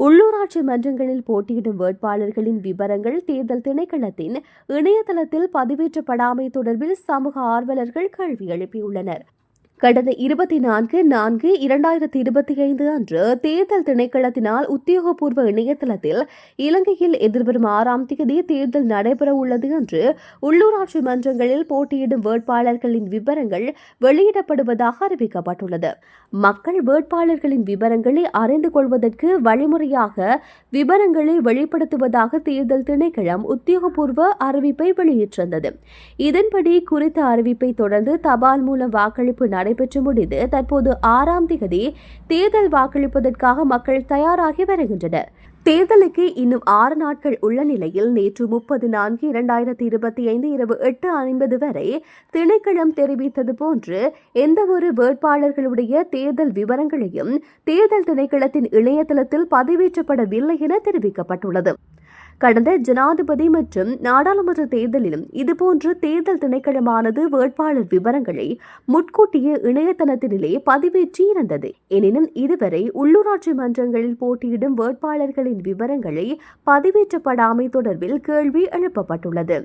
உள்ளூராட்சி மன்றங்களில் போட்டியிடும் வேட்பாளர்களின் விவரங்கள் தேர்தல் திணைக்களத்தின் இணையதளத்தில் பதிவேற்றப்படாமை தொடர்பில் சமூக ஆர்வலர்கள் கேள்வி எழுப்பியுள்ளனர். கடந்த இருபத்தி நான்கு நான்கு இரண்டாயிரத்தி இருபத்தி ஐந்து அன்று தேர்தல் திணைக்களத்தினால் உத்தியோகபூர்வ இணையதளத்தில் இலங்கையில் எதிர்வரும் ஆறாம் தேதி தேர்தல் நடைபெற உள்ளது என்று உள்ளூராட்சி மன்றங்களில் போட்டியிடும் வேட்பாளர்களின் விவரங்கள் வெளியிடப்படுவதாக அறிவிக்கப்பட்டுள்ளது. மக்கள் வேட்பாளர்களின் விவரங்களை அறிந்து கொள்வதற்கு வழிமுறையாக விவரங்களை வெளிப்படுத்துவதாக தேர்தல் திணைக்களம் உத்தியோகபூர்வ அறிவிப்பை வெளியிட்டிருந்தது. இதன்படி குறித்த அறிவிப்பை தொடர்ந்து தபால் மூலம் வாக்களிப்பு நடைபெற்று முடிந்து தற்போது ஆறாம் திகதி தேர்தல் வாக்களிப்பதற்காக மக்கள் தயாராகி வருகின்றனர். தேர்தலுக்கு இன்னும் ஆறு நாட்கள் உள்ள நிலையில் நேற்று முப்பது நான்கு இரண்டாயிரத்தி இருபத்தி ஐந்து இரவு எட்டு ஐம்பது வரை திணைக்களம் தெரிவித்தது போன்று எந்தவொரு வேட்பாளர்களுடைய தேர்தல் விவரங்களையும் தேர்தல் திணைக்களத்தின் இணையதளத்தில் பதிவேற்றப்படவில்லை என தெரிவிக்கப்பட்டுள்ளது. கடந்த ஜனாதிபதி மற்றும் நாடாளுமன்ற தேர்தலிலும் இதுபோன்று தேர்தல் திணைக்களமானது வேட்பாளர் விவரங்களை முன்கூட்டிய இணையதளத்தினிலே பதிவேற்றியிருந்தது. எனினும் இதுவரை உள்ளூராட்சி மன்றங்களில் போட்டியிடும் வேட்பாளர்களின் விவரங்களை பதிவேற்றப்படாமை தொடர்பில் கேள்வி எழுப்பப்பட்டுள்ளது.